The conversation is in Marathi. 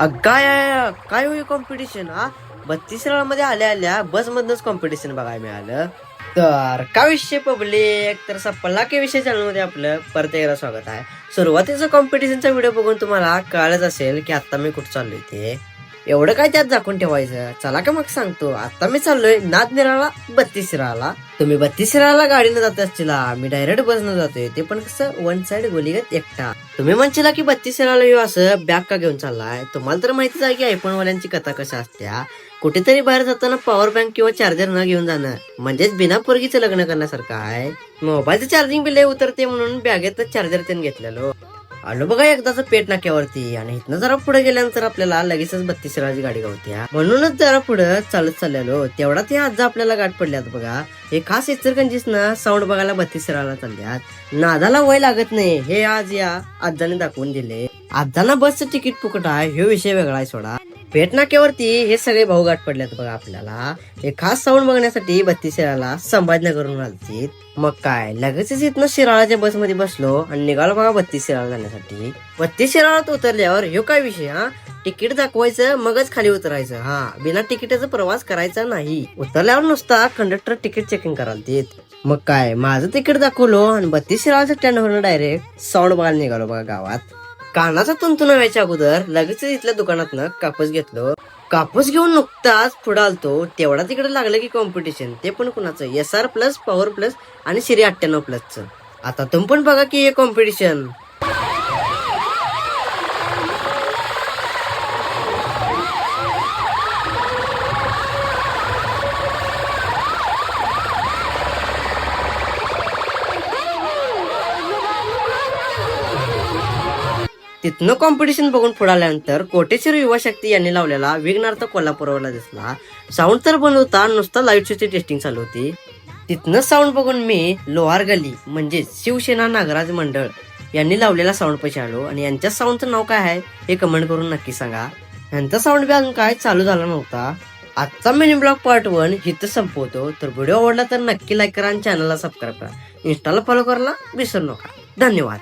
अगाय काय आहे? काय कॉम्पिटिशन हा? बत्तीसमध्ये आल्या आल्या बस मधनच कॉम्पिटिशन बघायला मिळालं. तर काय विषय पब्लिक तर सप्पला के विषय चॅनलमध्ये मध्ये आपलं. परत एकदा स्वागत आहे. सुरुवातीचा कॉम्पिटिशनचा व्हिडिओ बघून तुम्हाला कळलंच असेल की आता मी कुठं चाललोय ते. एवढं काय त्यात झाकून ठेवायचं? चला का मग सांगतो. आता मी चाललोय नाद निराळा बत्तीस राला तुम्ही बत्तीस राहला गाडीनं जात असतील मी डायरेक्ट बसनं जातोय. ते पण कसं वन साइड गोलीगत एकटा. तुम्ही म्हणशीला की बत्तीस शिराला येऊ असं बॅग का घेऊन चाललाय? तुम्हाला तर माहितीच आहे की आयफोन वाल्यांची कथा कशा असत्या. कुठेतरी बाहेर जाताना पॉवर बँक किंवा चार्जर न घेऊन जाणं. म्हणजेच बिना पोरगीचं लग्न करण्यासारखं आहे. मोबाईलचं चार्जिंग बिल उतरते म्हणून बॅगेत चार्जर त्यांनी घेतलेलो. आलो बघा एकदाच पेट नाक्यावरती. आणि इथनं जरा पुढे गेल्यानंतर आपल्याला लगेचच बत्तीस राजी गाडी गावते म्हणूनच जरा पुढे चालत चाललेलो. तेवढा ते आज आपल्याला गाठ पडल्यात बघा. हे खास इचरकंजीस ना साऊंड बघायला बत्तीस राला चालल्यात. नादाला वय लागत नाही. हे आज या आजाने दाखवून दिले. आजांना बसचं तिकीट फुकट आहे. हे विषय वेगळा आहे सोडा. भेटनाक्यावरती हे सगळे भाऊगाठ पडल्यात बघा आपल्याला. हे खास साऊंड बघण्यासाठी बत्तीस शिराला संभाजनगरून आलतीत. मग काय लगेचच इथनं शिराळाच्या बसमध्ये बसलो आणि निघालो बघा बत्तीस शिराळा जाण्यासाठी. बत्तीस शिराळात उतरल्यावर ह्यो काय विषय हा? तिकीट दाखवायचं मगच खाली उतरायचं हा? बिना तिकिटाचा प्रवास करायचा नाही. उतरल्यावर नुसता कंडक्टर तिकीट चेकिंग कराल देत मग काय माझं तिकीट दाखवलो आणि बत्तीस शिराळाच्या स्टँडवरून डायरेक्ट साऊंड बघायला निघालो बघा गावात. कानाचा तुंतुन व्हायच्या अगोदर लगेच इथल्या दुकानातनं कापूस घेतलो. कापूस घेऊन नुकताच पुढे आलतो. तेवढा तिकडे लागलं की कॉम्पिटिशन ते पण कुणाचं? S R plus power plus आणि श्री अठ्ठ्याण्णव प्लसचं आता तुम्ही पण बघा की हे कॉम्पिटिशन तिथनं कॉम्पिटिशन बघून पुढे आल्यानंतर कोटेश्वर युवा शक्ती यांनी लावलेला विघ्नार्थ कोल्हापूरला दिसला. साऊंड तर बंद होता नुसता लाइट शोची टेस्टिंग चालू होती. तिथनं साऊंड बघून मी लोहार गली म्हणजेच शिवसेना नागराज मंडळ यांनी लावलेला साऊंड पैसे आलो. आणि यांच्या साऊंडचं नाव काय आहे हे कमेंट करून नक्की सांगा. यांचा साऊंड बी अजून काय चालू झाला नव्हता. आजचा मिनी ब्लॉग पार्ट वन हिथं संपवतो. तर व्हिडिओ आवडला तर नक्की लाईक करा आणि चॅनलला सबस्क्राईब करा. इंस्टाला फॉलो करायला विसरू नका. धन्यवाद.